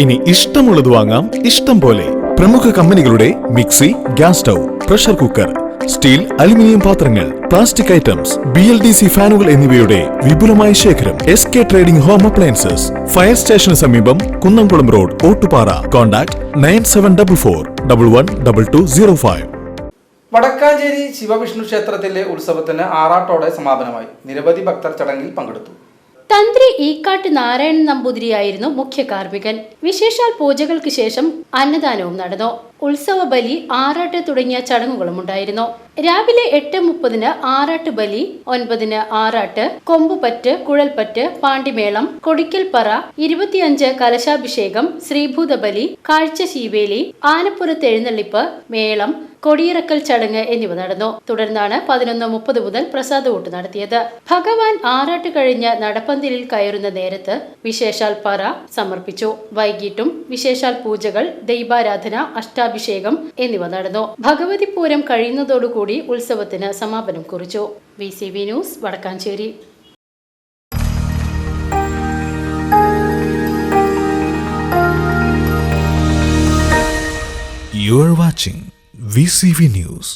ഇനി ഇഷ്ടമുള്ളത് വാങ്ങാം ഇഷ്ടം പോലെ പ്രമുഖ കമ്പനികളുടെ mixie gas stove pressure cooker steel aluminium പാത്രങ്ങൾ plastic items B L D C ഫാനുകൾ എന്നിവയുടെ വിപുലമായ ശേഖരം S K trading home appliances fire സ്റ്റേഷന് സമീപം Kunnamkulam road Ottupara. Contact nine seven double four double one double two zero five. Vadakkanchery Sivavishnu ക്ഷേത്രത്തിലെ ഉത്സവത്തിന് ആറാട്ടോടെ സമാപനമായി. നിരവധി ഭക്തർ ചടങ്ങിൽ പങ്കെടുത്തു. തന്ത്രി ഈക്കാട്ട് നാരായണൻ നമ്പൂതിരിയായിരുന്നു മുഖ്യ കാർമ്മികൻ വിശേഷാൽ പൂജകൾക്ക് ശേഷം അന്നദാനവും നടന്നു. ഉത്സവ ബലി ആറാട്ട് തുടങ്ങിയ ചടങ്ങുകളും ഉണ്ടായിരുന്നു രാവിലെ എട്ട് മുപ്പതിന് ആറാട്ട് ബലി ഒൻപതിന് ആറാട്ട് കൊമ്പുപറ്റ് കുഴൽപ്പറ്റ് പാണ്ടിമേളം കൊടിക്കൽപ്പറ ഇരുപത്തിയഞ്ച് കലശാഭിഷേകം ശ്രീഭൂത ബലി കാഴ്ച ശീവേലി ആനപ്പുറത്ത് എഴുന്നള്ളിപ്പ് മേളം കൊടിയിറക്കൽ ചടങ്ങ് എന്നിവ നടന്നു. തുടർന്നാണ് പതിനൊന്ന് മുപ്പത് മുതൽ പ്രസാദവോട്ട് നടത്തിയത്. ഭഗവാൻ ആറാട്ട് കഴിഞ്ഞ് നടപ്പന്തലിൽ കയറുന്ന നേരത്ത് വിശേഷാൽ പറ സമർപ്പിച്ചു. വൈകിട്ടും വിശേഷാൽ പൂജകൾ ദൈവാരാധന അഷ്ടാഭിഷേകം എന്നിവ നടന്നു. ഭഗവതി പൂരം കഴിയുന്നതോടുകൂടി ഉത്സവത്തിന് സമാപനം കുറിച്ചു. V C V news Vadakkanchery. You watching VCV News.